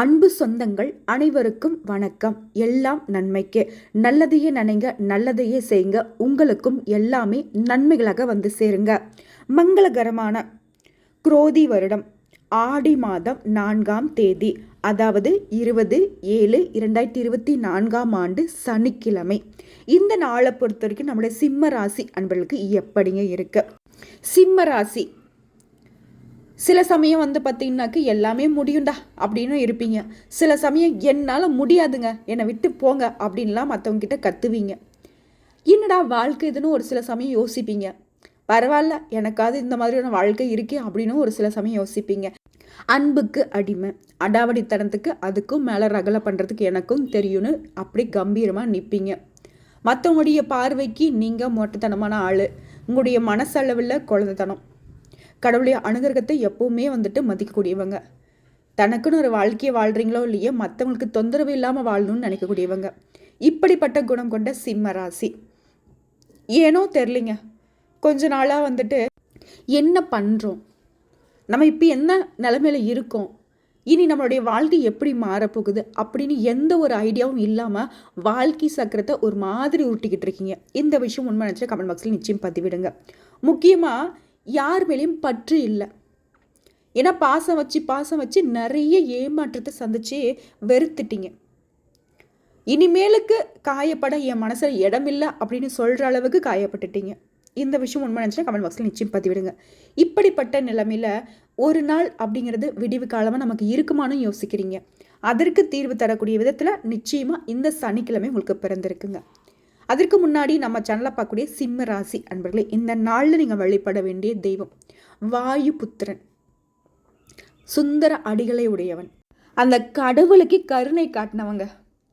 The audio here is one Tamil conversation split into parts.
அன்பு சொந்தங்கள் அனைவருக்கும் வணக்கம். எல்லாம் நன்மைக்கு. நல்லதையே நினைங்க நல்லதையே செய்யுங்க உங்களுக்கும் எல்லாமே நன்மைகளாக வந்து சேருங்க. மங்களகரமான குரோதி வருடம். ஆடி மாதம் நான்காம் தேதி அதாவது இருபது ஏழு இரண்டாயிரத்தி இருபத்தி நான்காம் ஆண்டு சனிக்கிழமை. இந்த நாளை பொறுத்த வரைக்கும் நம்முடைய சிம்ம ராசி அன்பர்களுக்கு எப்படிங்க இருக்கு? சிம்ம ராசி சில சமயம் வந்து பார்த்தீங்கன்னாக்க எல்லாமே முடியும்டா அப்படின்னு இருப்பீங்க. சில சமயம் என்னால் முடியாதுங்க என்னை விட்டு போங்க அப்படின்லாம் மற்றவங்கிட்ட கத்துவீங்க. என்னடா வாழ்க்கை இதுன்னு ஒரு சில சமயம் யோசிப்பீங்க. பரவாயில்ல எனக்காவது இந்த மாதிரியான வாழ்க்கை இருக்கே அப்படின்னு ஒரு சில சமயம் யோசிப்பீங்க. அன்புக்கு அடிமை அடாவடித்தனத்துக்கு அதுக்கும் மேலே ரகலை பண்ணுறதுக்கு எனக்கும் தெரியும்னு அப்படி கம்பீரமாக நிற்பீங்க மற்றவங்களுடைய பார்வைக்கு நீங்கள் மொட்டைத்தனமான ஆள். உங்களுடைய மனசளவில் குழந்தைத்தனம். கடவுளுடைய அனுகிரகத்தை எப்பவுமே வந்துட்டு மதிக்கக்கூடியவங்க. தனக்குன்னு ஒரு வாழ்க்கையை வாழ்கிறீங்களோ இல்லையோ மற்றவங்களுக்கு தொந்தரவு இல்லாமல் வாழணும்னு நினைக்கக்கூடியவங்க. இப்படிப்பட்ட குணம் கொண்ட சிம்ம ராசி. ஏனோ தெரிலிங்க கொஞ்ச நாளாக வந்துட்டு என்ன பண்ணுறோம் நம்ம இப்போ என்ன நிலமையில இருக்கோம்? இனி நம்மளுடைய வாழ்க்கை எப்படி மாறப்போகுது? அப்படின்னு எந்த ஒரு ஐடியாவும் இல்லாமல் வாழ்க்கை சக்கரத்தை ஒரு மாதிரி உருட்டிக்கிட்டு இருக்கீங்க. இந்த விஷயம் உண்மை நினச்சா கமெண்ட் பாக்ஸில் நிச்சயம் பதிவிடுங்க. முக்கியமாக யார் மேலேயும் பற்று இல்லை. ஏன்னா பாசம் வச்சு பாசம் வச்சு நிறைய ஏமாற்றத்தை சந்திச்சு வெறுத்துட்டீங்க. இனிமேலுக்கு காயப்பட என் மனசில் இடமில்லை அப்படின்னு சொல்கிற அளவுக்கு காயப்பட்டுட்டீங்க. இந்த விஷயம் உண்மை நினச்சா கமெண்ட் பாக்ஸில் நிச்சயம் பதிவிடுங்க. இப்படிப்பட்ட நிலைமையில் ஒரு நாள் அப்படிங்கிறது விடிவு காலமாக நமக்கு இருக்குமானு யோசிக்கிறீங்க. அதற்கு தீர்வு தரக்கூடிய விதத்தில் நிச்சயமாக இந்த சனிக்கிழமை உங்களுக்கு பிறந்திருக்குங்க. அதற்கு முன்னாடி நம்ம சேனலை பார்க்கக்கூடிய சிம்ம ராசி அன்பர்களே இந்த நாளில் நீங்கள் வழிபட வேண்டிய தெய்வம் வாயு புத்திரன். சுந்தர அடிகளை உடையவன். அந்த கடவுளுக்கு கருணை காட்டினவங்க.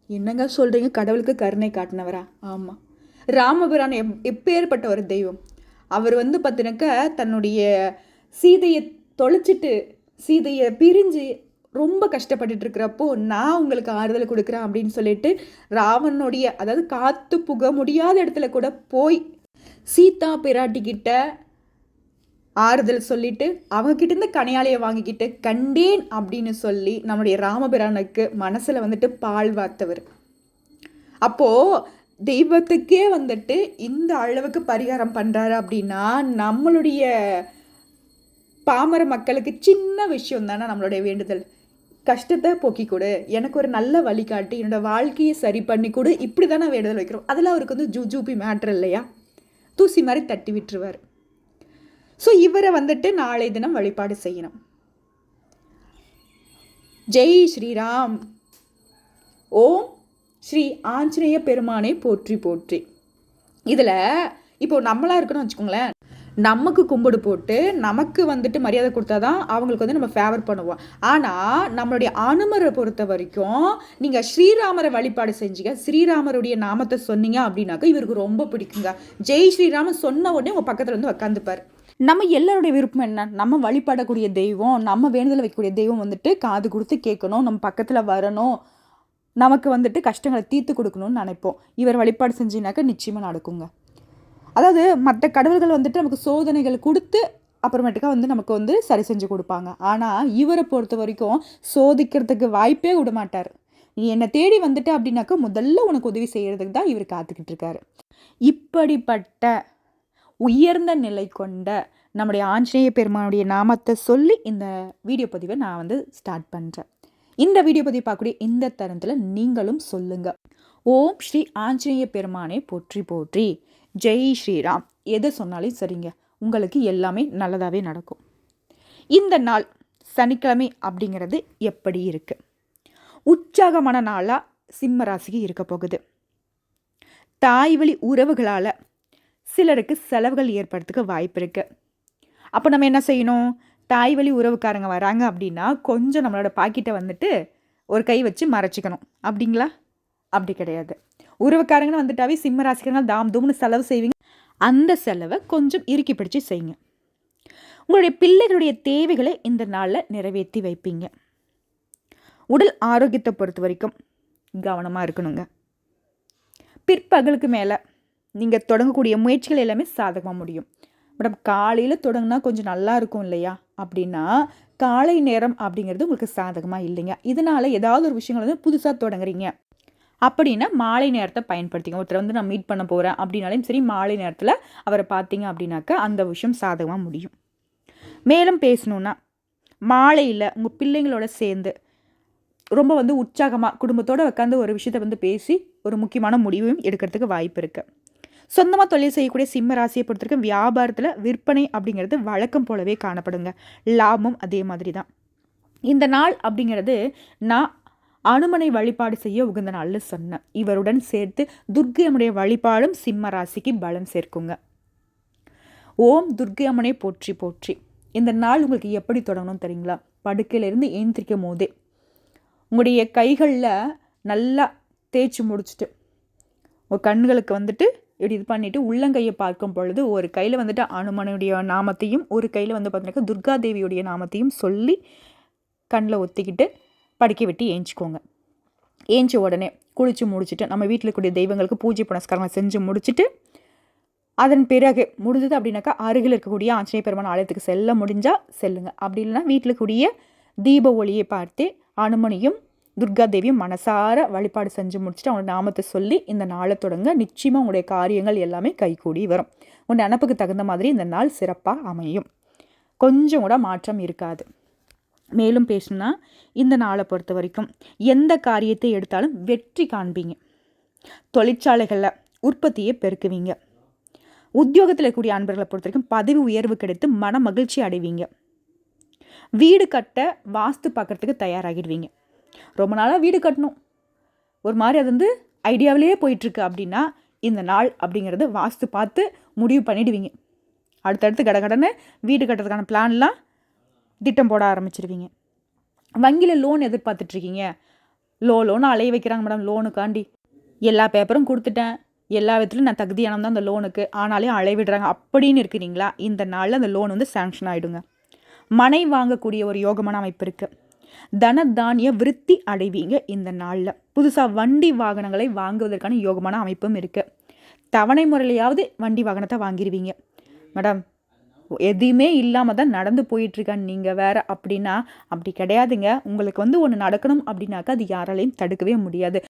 என்னங்க சொல்கிறீங்க கடவுளுக்கு கருணை காட்டினவரா? ஆமாம் ராமபிரான் எப் எப்பேற்பட்ட ஒரு தெய்வம். அவர் வந்து பார்த்தினாக்க தன்னுடைய சீதையை தொலைச்சிட்டு சீதையை பிரிஞ்சு ரொம்ப கஷ்டப்பட்டுட்டு இருக்கிறப்போ நான் உங்களுக்கு ஆறுதல் கொடுக்குறேன் அப்படின்னு சொல்லிட்டு ராவனுடைய அதாவது காத்து புக முடியாத இடத்துல கூட போய் சீதா பிராட்டிக்கிட்ட ஆறுதல் சொல்லிட்டு அவங்கக்கிட்ட இருந்து கனையாளியை வாங்கிக்கிட்டு கண்டேன் அப்படின்னு சொல்லி நம்முடைய ராமபிரானுக்கு மனசில் வந்துட்டு பால் வார்த்தவர். அப்போது தெய்வத்துக்கே வந்துட்டு இந்த அளவுக்கு பரிகாரம் பண்ணுறாரு அப்படின்னா நம்மளுடைய பாமர மக்களுக்கு சின்ன விஷயம் தானே நம்மளுடைய வேண்டுதல். கஷ்டத்தை போக்கி கொடு எனக்கு ஒரு நல்ல வழிகாட்டி என்னோட வாழ்க்கையை சரி பண்ணி கொடு. இப்படி நான் வேண்டுதல் வைக்கிறோம். அதில் அவருக்கு வந்து ஜூஜூபி மேட்ரு இல்லையா? தூசி மாதிரி தட்டி விட்டுருவார். ஸோ இவரை வந்துட்டு நாளை தினம் வழிபாடு செய்யணும். ஜெய் ஸ்ரீராம். ஓம் ஸ்ரீ ஆஞ்சநேய பெருமானை போற்றி போற்றி. இதில் இப்போ நம்மளாக இருக்கணும் வச்சுக்கோங்களேன். நமக்கு கும்பிடு போட்டு நமக்கு வந்துட்டு மரியாதை கொடுத்தா தான் அவங்களுக்கு வந்து நம்ம ஃபேவர் பண்ணுவோம். ஆனால் நம்மளுடைய அனுமரை பொறுத்த வரைக்கும் நீங்கள் ஸ்ரீராமரை வழிபாடு செஞ்சீங்க ஸ்ரீராமருடைய நாமத்தை சொன்னீங்க அப்படின்னாக்கா இவருக்கு ரொம்ப பிடிக்குங்க. ஜெய் ஸ்ரீராம சொன்ன உடனே உங்கள் பக்கத்தில் வந்து உட்காந்துப்பார் நம்ம எல்லாருடைய விருப்பம் என்ன? நம்ம வழிபடக்கூடிய தெய்வம் நம்ம வேண்டுதல் வைக்கக்கூடிய தெய்வம் வந்துட்டு காது கொடுத்து கேட்கணும் நம்ம பக்கத்தில் வரணும். நமக்கு வந்துட்டு கஷ்டங்களை தீர்த்து கொடுக்கணும்னு நினைப்போம். இவர் வழிபாடு செஞ்சினாக்கா நிச்சயமாக நடக்குங்க. அதாவது மற்ற கடவுள்கள் வந்துட்டு நமக்கு சோதனைகள் கொடுத்து அப்புறமேட்டுக்கா வந்து நமக்கு வந்து சரி செஞ்சு கொடுப்பாங்க. ஆனால் இவரை பொறுத்த வரைக்கும் சோதிக்கிறதுக்கு வாய்ப்பே விட மாட்டார் நீ என்னை தேடி வந்துட்டு அப்படின்னாக்கா முதல்ல உனக்கு உதவி செய்கிறதுக்கு தான் இவர் காத்துக்கிட்டு இருக்காரு. இப்படிப்பட்ட உயர்ந்த நிலை கொண்ட நம்முடைய ஆஞ்சநேய பெருமானுடைய நாமத்தை சொல்லி இந்த வீடியோ பதிவை நான் வந்து ஸ்டார்ட் பண்ணுறேன் இந்த வீடியோ பதிவு பார்க்கக்கூடிய இந்த தருணத்தில் நீங்களும் சொல்லுங்கள் ஓம் ஸ்ரீ ஆஞ்சநேய பெருமானை போற்றி போற்றி. ஜெய் ஸ்ரீராம். எது சொன்னாலும் சரிங்க. உங்களுக்கு எல்லாமே நல்லதாகவே நடக்கும். இந்த நாள் சனிக்கிழமை அப்படிங்கிறது எப்படி இருக்குது உற்சாகமான நாளாக சிம்ம ராசிக்கு இருக்க போகுது. தாய் வழி உறவுகளால் சிலருக்கு செலவுகள் ஏற்படுறதுக்கு வாய்ப்பு இருக்குது அப்போ நம்ம என்ன செய்யணும்? தாய் வழி உறவுக்காரங்க வராங்க அப்படின்னா கொஞ்சம் நம்மளோட பாக்கெட்டை வந்துட்டு ஒரு கை வச்சு மறைச்சிக்கணும். அப்படிங்களா? அப்படி கிடையாது. உறவுக்காரங்கன்னு வந்துட்டாவே சிம்ம ராசிக்காரங்க தாம் தூம்னு செலவு செய்வீங்க. அந்த செலவை கொஞ்சம் இறுக்கி பிடிச்சி செய்யுங்க. உங்களுடைய பிள்ளைகளுடைய தேவைகளை இந்த நாளில் நிறைவேற்றி வைப்பீங்க. உடல் ஆரோக்கியத்தை பொறுத்த வரைக்கும் கவனமாக இருக்கணுங்க. பிற்பகலுக்கு மேலே நீங்கள் தொடங்கக்கூடிய முயற்சிகள் எல்லாமே சாதகமாக முடியும். மேடம் காலையில் தொடங்கினா கொஞ்சம் நல்லா இருக்கும் இல்லையா? அப்படின்னா காலை நேரம் அப்படிங்கிறது உங்களுக்கு சாதகமாக இல்லைங்க. இதனால் ஏதாவது ஒரு விஷயங்கள் வந்து புதுசாக தொடங்குறீங்க. அப்படின்னா மாலை நேரத்தை பயன்படுத்திங்க ஒருத்தர் வந்து நான் மீட் பண்ண போகிறேன் அப்படின்னாலும் சரி மாலை நேரத்தில் அவரை பார்த்தீங்க அப்படின்னாக்கா அந்த விஷயம் சாதகமாக முடியும். மேலும் பேசணுன்னா மாலையில் உங்கள் பிள்ளைங்களோட சேர்ந்து ரொம்ப வந்து உற்சாகமாக குடும்பத்தோடு உட்காந்து ஒரு விஷயத்தை வந்து பேசி ஒரு முக்கியமான முடிவையும் எடுக்கிறதுக்கு வாய்ப்பு இருக்குது சொந்தமாக தொழில் செய்யக்கூடிய சிம்ம ராசியை பொறுத்தவரைக்கும் வியாபாரத்தில் விற்பனை அப்படிங்கிறது வழக்கம் போலவே காணப்படுங்க. லாபம் அதே மாதிரி தான் இந்த நாள் அப்படிங்கிறது நான் அனுமனை வழிபாடு செய்ய உகந்த நாள்னு சொன்னேன். இவருடன் சேர்த்து துர்க்கையம்முடைய வழிபாடும் சிம்ம ராசிக்கு பலம் சேர்க்குங்க. ஓம் துர்க்கையம்மனை போற்றி போற்றி. இந்த நாள் உங்களுக்கு எப்படி தொடங்கணும் தெரியுங்களா? படுக்கையிலேருந்து ஏந்திரிக்கும் போதே. உங்களுடைய கைகளில் நல்லா தேய்ச்சி முடிச்சுட்டு உங்கள் கண்களுக்கு வந்துட்டு இப்படி இது பண்ணிவிட்டு உள்ளங்கையை பார்க்கும் பொழுது ஒரு கையில் வந்துட்டு அனுமனுடைய நாமத்தையும் ஒரு கையில் வந்து பார்த்தீங்கன்னாக்கா துர்காதேவியுடைய நாமத்தையும் சொல்லி கண்ணில் ஒத்திக்கிட்டு படிக்க விட்டு ஏஞ்சிக்கோங்க. ஏஞ்சி உடனே குளித்து முடிச்சுட்டு நம்ம வீட்டில் இருக்கக்கூடிய தெய்வங்களுக்கு பூஜை புனஸ்காரங்கள் செஞ்சு முடிச்சுட்டு அதன் பிறகு முடிஞ்சது அப்படின்னாக்கா அருகில் இருக்கக்கூடிய ஆஞ்சநேய பெருமான் ஆலயத்துக்கு செல்ல முடிஞ்சால் செல்லுங்க. அப்படி இல்லைன்னா வீட்டில் கூடிய தீப ஒளியை பார்த்து அனுமனையும் துர்கா தேவியும் மனசார வழிபாடு செஞ்சு முடிச்சுட்டு அவங்களோட நாமத்தை சொல்லி இந்த நாளை தொடங்க நிச்சயமாக உங்களுடைய காரியங்கள் எல்லாமே கைகூடி வரும். உன் நினப்புக்கு தகுந்த மாதிரி இந்த நாள் சிறப்பாக அமையும். கொஞ்சம் கூட மாற்றம் இருக்காது. மேலும் பேசணும்னா இந்த நாளை பொறுத்த வரைக்கும் எந்த காரியத்தை எடுத்தாலும் வெற்றி காண்பீங்க. தொழிற்சாலைகளில் உற்பத்தியை பெருக்குவீங்க. உத்தியோகத்தில் கூடிய அன்பர்களை பொறுத்த வரைக்கும் பதவி உயர்வு கிடைத்து மன மகிழ்ச்சி அடைவீங்க. வீடு கட்ட வாஸ்து பார்க்குறதுக்கு தயாராகிடுவீங்க. ரொம்ப நாளாக வீடு கட்டணும். ஒரு மாதிரி அது வந்து ஐடியாவிலேயே போயிட்டுருக்கு அப்படின்னா இந்த நாள் அப்படிங்கிறது வாஸ்து பார்த்து முடிவு பண்ணிடுவீங்க. அடுத்தடுத்து கடகடன்னு வீடு கட்டுறதுக்கான பிளான்லாம் திட்டம் போட ஆரம்பிச்சிருவீங்க வங்கியில் லோன் எதிர்பார்த்துட்ருக்கீங்க. லோ லோன் அலைய வைக்கிறாங்க மேடம் லோனுக்காண்டி எல்லா பேப்பரும் கொடுத்துட்டேன். எல்லா விதத்துலையும் நான் தகுதியானம் தான் அந்த லோனுக்கு ஆனாலையும் அலைவிடுறாங்க அப்படின்னு இருக்கிறீங்களா? இந்த நாளில் அந்த லோன் வந்து சேங்ஷன் ஆகிடுங்க மனை வாங்கக்கூடிய ஒரு யோகமான அமைப்பு இருக்குது தனதானிய விருத்தி அடைவீங்க இந்த நாளில். புதுசாக வண்டி வாகனங்களை வாங்குவதற்கான யோகமான அமைப்பும் இருக்குது தவணை முறையிலையாவது வண்டி வாகனத்தை வாங்கிடுவீங்க மேடம் எதுவுமே இல்லாமல் தான் நடந்து போயிட்டுருக்கான் நீங்கள் வேறு அப்படின்னா அப்படி கிடையாதுங்க. உங்களுக்கு வந்து ஒன்று நடக்கணும் அப்படின்னாக்கா அது யாராலையும் தடுக்கவே முடியாது.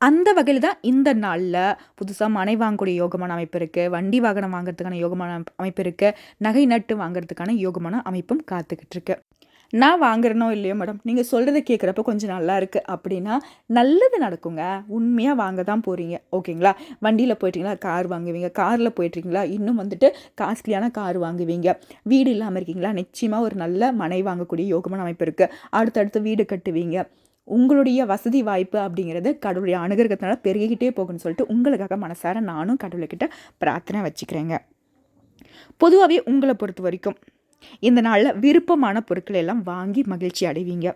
அந்த வகையில் தான் இந்த நாளில் புதுசாக மனை வாங்கக்கூடிய யோகமான அமைப்பு இருக்குது வண்டி வாகனம் வாங்குறதுக்கான யோகமான அமைப்பு இருக்குது நகை நட்டு வாங்குறதுக்கான யோகமான அமைப்பும் காத்துக்கிட்டு இருக்கு. நான் வாங்குறனோ இல்லையோ மேடம் நீங்கள் சொல்கிறத கேட்குறப்ப கொஞ்சம் நல்லா இருக்குது அப்படின்னா நல்லது நடக்குங்க. உண்மையாக வாங்க தான் போகிறீங்க ஓகேங்களா வண்டியில் போயிட்டீங்களா? கார் வாங்குவீங்க. காரில் போயிட்டுருக்கீங்களா இன்னும் வந்துட்டு காஸ்ட்லியான கார் வாங்குவீங்க. வீடு இல்லாமல் இருக்கீங்களா? நிச்சயமாக ஒரு நல்ல மனை வாங்கக்கூடிய யோகமான அமைப்பு இருக்குது அடுத்தடுத்து வீடு கட்டுவீங்க. உங்களுடைய வசதி வாய்ப்பு அப்படிங்கிறது கடவுளுடைய அணுகிறதுனால பெருகிக்கிட்டே போகுன்னு சொல்லிட்டு உங்களுக்காக மனசார நானும் கடவுள்கிட்ட பிரார்த்தனை வச்சுக்கிறேங்க. பொதுவாகவே உங்களை பொறுத்த வரைக்கும் இந்த நாளில் விருப்பமான பொருட்களை எல்லாம் வாங்கி மகிழ்ச்சி அடைவீங்க.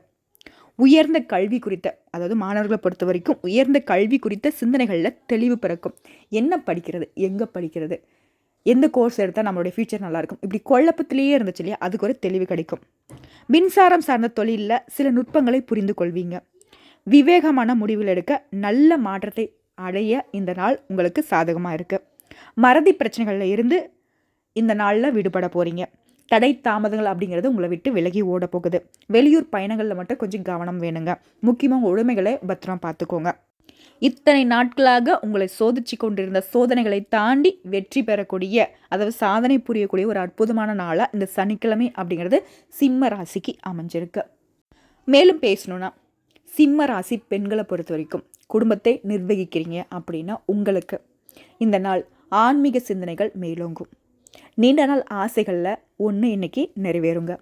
உயர்ந்த கல்வி குறித்த அதாவது மாணவர்களை பொறுத்த வரைக்கும் உயர்ந்த கல்வி குறித்த சிந்தனைகளில் தெளிவு பிறக்கும். என்ன படிக்கிறது? எங்கே படிக்கிறது? எந்த கோர்ஸ் எடுத்தால் நம்மளுடைய ஃப்யூச்சர் நல்லாயிருக்கும் இப்படி குழப்பத்திலேயே இருந்துச்சு இல்லையா? அதுக்கு ஒரு தெளிவு கிடைக்கும். மின்சாரம் சார்ந்த தொழிலில் சில நுட்பங்களை புரிந்து கொள்வீங்க. விவேகமான முடிவில் எடுக்க நல்ல மாற்றத்தை அடைய இந்த நாள் உங்களுக்கு சாதகமாக இருக்குது மறதி பிரச்சனைகளில் இருந்து இந்த நாளில் விடுபட போகிறீங்க தடை தாமதங்கள் அப்படிங்கிறது உங்களை விட்டு விலகி ஓட போகுது. வெளியூர் பயணங்களில் மட்டும் கொஞ்சம் கவனம் வேணுங்க. முக்கியமாக உங்கள் உடைமைகளை பத்திரம் பார்த்துக்கோங்க. இத்தனை நாட்களாக உங்களை சோதிச்சு கொண்டிருந்த சோதனைகளை தாண்டி வெற்றி பெறக்கூடிய அதாவது சாதனை புரியக்கூடிய ஒரு அற்புதமான நாளாக இந்த சனிக்கிழமை அப்படிங்கிறது சிம்ம ராசிக்கு அமைஞ்சிருக்கு. மேலும் பேசணுன்னா சிம்ம ராசி பெண்களை பொறுத்த வரைக்கும் குடும்பத்தை நிர்வகிக்கிறீங்க அப்படின்னா உங்களுக்கு இந்த நாள் ஆன்மீக சிந்தனைகள் மேலோங்கும். நீண்ட நாள் ஆசைகளில் ஒன்று இன்றைக்கி நிறைவேறுங்க.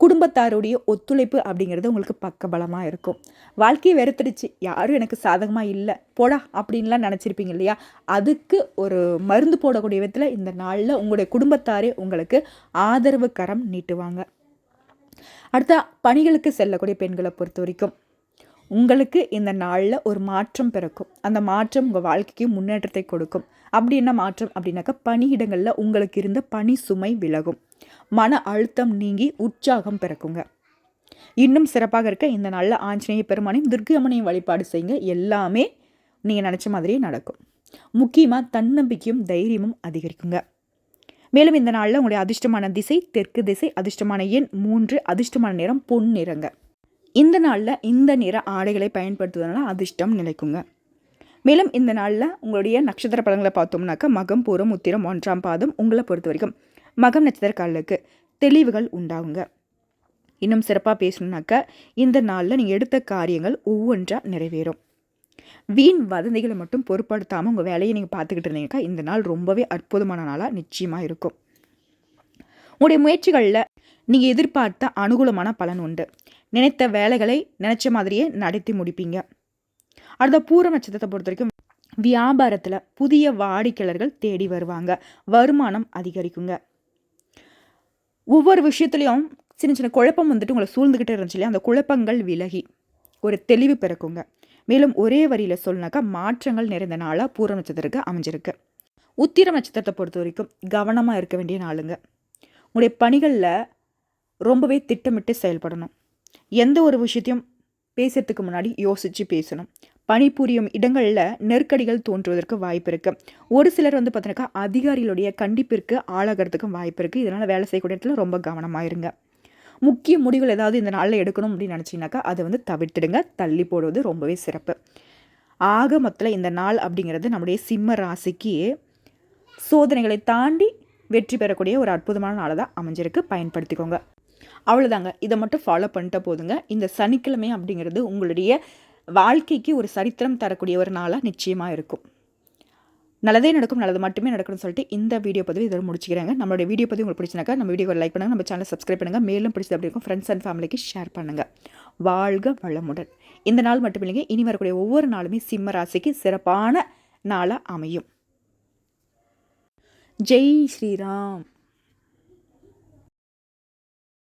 குடும்பத்தாருடைய ஒத்துழைப்பு அப்படிங்கிறது உங்களுக்கு பக்கபலமாக இருக்கும். வாழ்க்கையை வெறுத்துடுச்சு. யாரும் எனக்கு சாதகமாக இல்லை. போடா அப்படின்லாம் நினச்சிருப்பீங்க இல்லையா? அதுக்கு ஒரு மருந்து போடக்கூடிய விதத்தில் இந்த நாளில் உங்களுடைய குடும்பத்தாரே உங்களுக்கு ஆதரவு கரம் நீட்டுவாங்க. அடுத்த பணிகளுக்கு செல்லக்கூடிய பெண்களை பொறுத்த வரைக்கும் உங்களுக்கு இந்த நாளில் ஒரு மாற்றம் பிறக்கும். அந்த மாற்றம் உங்கள் வாழ்க்கைக்கு முன்னேற்றத்தை கொடுக்கும். அப்படி என்ன மாற்றம் அப்படின்னாக்கா பணியிடங்களில் உங்களுக்கு இருந்த பணி சுமை விலகும். மன அழுத்தம் நீங்கி உற்சாகம் பிறக்குங்க. இன்னும் சிறப்பாக இருக்க இந்த நாளில் ஆஞ்சநேய பெருமானையும் துர்கம்மனையும் வழிபாடு செய்யுங்க. எல்லாமே நீங்கள் நினச்ச மாதிரியே நடக்கும். முக்கியமாக தன்னம்பிக்கையும் தைரியமும் அதிகரிக்குங்க. மேலும் இந்த நாளில் உங்களுடைய அதிர்ஷ்டமான திசை தெற்கு திசை அதிர்ஷ்டமான எண் மூன்று அதிர்ஷ்டமான நிறம் பொன் நிறங்க. இந்த நாளில் இந்த நிற ஆடைகளை பயன்படுத்துவதனால அதிர்ஷ்டம் நிலைக்குங்க. மேலும் இந்த நாளில் உங்களுடைய நட்சத்திர படங்களை பார்த்தோம்னாக்கா மகம் பூரம் உத்திரம் ஒன்றாம் பாதம் உங்களை பொறுத்த வரைக்கும் மகம் நட்சத்திரக்காரர்களுக்கு தெளிவுகள் உண்டாகுங்க. இன்னும் சிறப்பாக பேசணுன்னாக்கா இந்த நாளில் நீங்கள் எடுத்த காரியங்கள் ஒவ்வொன்றாக நிறைவேறும். வீண் வதந்திகளை மட்டும் பொருட்படுத்தாமல் உங்கள் வேலையை நீங்கள் பார்த்துக்கிட்டு இருந்தீங்கக்கா இந்த நாள் ரொம்பவே அற்புதமான நாளாக நிச்சயமாக இருக்கும். உங்களுடைய முயற்சிகளில் நீங்கள் எதிர்பார்த்த அனுகூலமான பலன் உண்டு. நினைத்த வேலைகளை நினச்ச மாதிரியே நடத்தி முடிப்பீங்க. அடுத்த பூர நட்சத்திரத்தை பொறுத்த வரைக்கும் வியாபாரத்தில் புதிய வாடிக்கையாளர்கள் தேடி வருவாங்க. வருமானம் அதிகரிக்குங்க. ஒவ்வொரு விஷயத்துலையும் சின்ன சின்ன குழப்பம் வந்துட்டு உங்களை சூழ்ந்துக்கிட்டே இருந்துச்சு இல்லையா? அந்த குழப்பங்கள் விலகி ஒரு தெளிவு பிறக்குங்க. மேலும் ஒரே வரியில் சொல்லினாக்கா மாற்றங்கள் நிறைந்த நாளாக பூர நட்சத்திரத்துக்கு அமைஞ்சிருக்கு. உத்திர நட்சத்திரத்தை பொறுத்த வரைக்கும் கவனமாக இருக்க வேண்டிய நாளுங்க. உங்களுடைய பணிகளில் ரொம்பவே திட்டமிட்டு செயல்படணும். எந்த ஒரு விஷயத்தையும் பேசுறதுக்கு முன்னாடி யோசித்து பேசணும். பணிபுரியும் இடங்களில் நெருக்கடிகள் தோன்றுவதற்கு வாய்ப்பு இருக்குது ஒரு சிலர் வந்து பார்த்தீங்கன்னா அதிகாரிகளுடைய கண்டிப்பிற்கு ஆளாகிறதுக்கும் வாய்ப்பு இருக்குது இதனால் வேலை செய்யக்கூடிய இடத்துல ரொம்ப கவனமாக இருங்க. முக்கிய முடிவுகள் ஏதாவது இந்த நாளில் எடுக்கணும் அப்படின்னு நினச்சிங்கனாக்கா அதை வந்து தவிர்த்துடுங்க. தள்ளி போடுவது ரொம்பவே சிறப்பு. ஆக மொத்தத்தில் இந்த நாள் அப்படிங்கிறது நம்முடைய சிம்ம ராசிக்கு சோதனைகளை தாண்டி வெற்றி பெறக்கூடிய ஒரு அற்புதமான நாளை தான் அமைஞ்சிருக்கு. பயன்படுத்திக்கோங்க. அவ்வளோதாங்க இதை மட்டும் ஃபாலோ பண்ணிட்ட போதுங்க. இந்த சனிக்கிழமை அப்படிங்கிறது உங்களுடைய வாழ்க்கைக்கு ஒரு சரித்திரம் தரக்கூடிய ஒரு நாளாக நிச்சயமாக இருக்கும். நல்லதே நடக்கும் நல்லது மட்டுமே நடக்கணும்னு சொல்லிட்டு இந்த வீடியோ பதிவு இதோட முடிச்சுக்கிறாங்க. நம்மளுடைய வீடியோ பதிவு உங்களுக்கு பிடிச்சினாக்கா நம்ம வீடியோ லைக் பண்ணுங்கள் நம்ம சேனல் சப்ஸ்கிரைப் பண்ணுங்கள் மேலும் பிடிச்சது அப்படி இருக்கும் ஃப்ரெண்ட்ஸ் அண்ட் ஃபேமிலிக்கு ஷேர் பண்ணுங்கள் வாழ்க வளமுடன். இந்த நாள் மட்டும் இல்லைங்க இனி வரக்கூடிய ஒவ்வொரு நாளுமே சிம்ம ராசிக்கு சிறப்பான நாளாக அமையும். ஜெய் ஸ்ரீராம்.